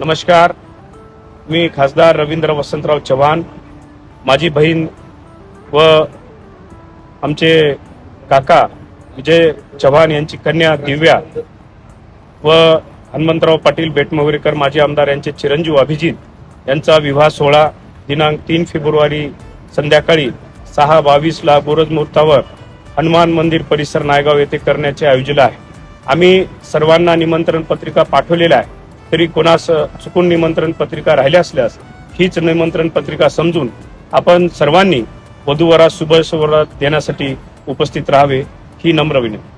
नमस्कार. मी खासदार रवींद्र वसंतराव चव्हाण. माझी बहीण व आमचे काका विजय चव्हाण यांची कन्या दिव्या व हनुमंतराव पाटील बेटमोगरेकर माजी आमदार यांचे चिरंजीव अभिजित यांचा विवाह सोहळा दिनांक तीन फेब्रुवारी संध्याकाळी सहा बावीसला गोरज मुहूर्तावर हनुमान मंदिर परिसर नायगाव येथे करण्याचे आयोजन आहे. आम्ही सर्वांना निमंत्रण पत्रिका पाठवलेल्या आहे तरी कोणास चुकून निमंत्रण पत्रिका राहिल्या असल्यास हीच निमंत्रण पत्रिका समजून आपण सर्वांनी वधूवरास शुभ देण्यासाठी उपस्थित राहावे ही नम्र विनंती.